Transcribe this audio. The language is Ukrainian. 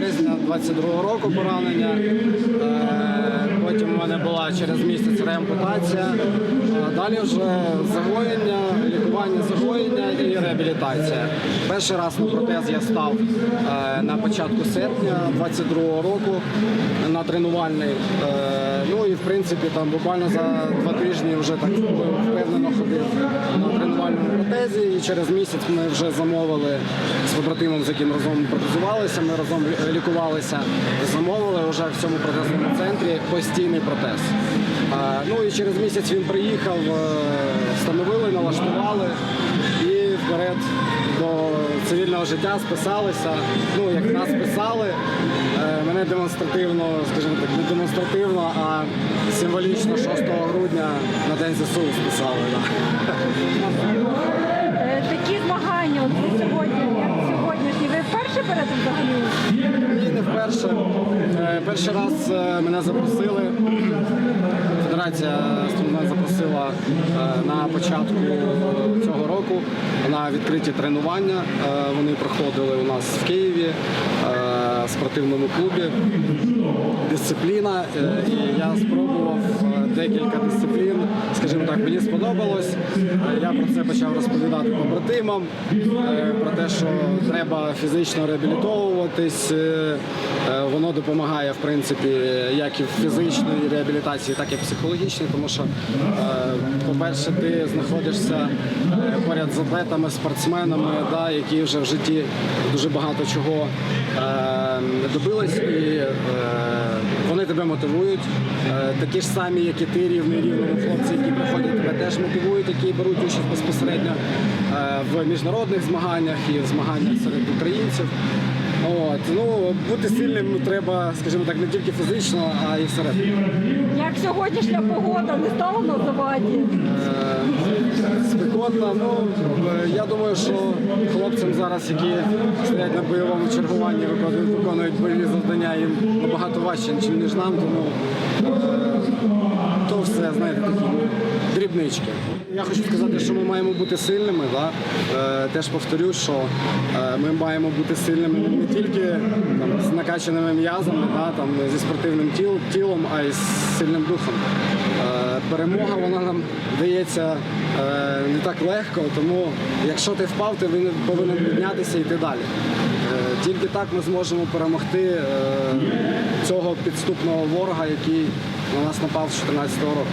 березня 22-го року поранення. Е, Потім у мене була через місяць реампутація. Далі вже загоєння, лікування загоєння і реабілітація. Перший раз на протез я став е, на початку серпня 22-го року на тренувальний. Е, Ну і в принципі там буквально за два тижні вже так впевнено тренувальному. І через місяць ми вже замовили з побратимом, з яким разом протезувалися, ми разом лікувалися. Замовили вже в цьому протезному центрі постійний протез. Ну і через місяць він приїхав, е, встановили, налаштували і вперед до цивільного життя списалися. Ну, як нас списали, е, мене демонстративно, скажімо так, не демонстративно, а символічно 6 грудня на День ЗСУ списали. Да. Такі змагання от сьогодні, як сьогоднішні, ви вперше берете взагалі? Ні, не вперше. Е, Перший раз е, мене запросили. Федерація мене запросила е, на початку цього року на відкриті тренування. Вони проходили у нас в Києві в спортивному клубі. Дисципліна, е, і я спробував е, декілька дисциплін. Скажімо так, мені сподобалось. Е, Я про це почав розповідати побратимам, е, про те, що треба фізично реабілітовуватись. е, е, Воно допомагає, в принципі, як і в фізичній реабілітації, так і в психологічній, тому що, е, по-перше, ти знаходишся е, поряд з атлетами, спортсменами, да, які вже в житті дуже багато чого е, добились, і е, тебе мотивують. Е, Такі ж самі, як і ти, рівний рівному хлопці, які приходять, тебе теж мотивують, які беруть участь безпосередньо е, в міжнародних змаганнях і в змаганнях серед українців. От, ну, бути сильним треба, скажімо так, не тільки фізично, а й всередині. Як сьогоднішня погода не стала на заваді? Спекотно. Ну, е, я думаю, що хлопцям зараз, які стоять на бойовому чергуванні, виконують, бойові завдання, їм набагато важче, ніж нам, тому е, то все, знаєте, такі дрібнички. Я хочу сказати, що ми маємо бути сильними. Да? Е, теж повторю, що ми маємо бути сильними не тільки там, накачаними м'язами, да, там, зі спортивним тіл, тілом, а й з сильним духом. Е, перемога вона нам дається е, не так легко, тому якщо ти впав, ти повинен піднятися і йти далі. Е, Тільки так ми зможемо перемогти е, цього підступного ворога, який на нас напав з 2014 року.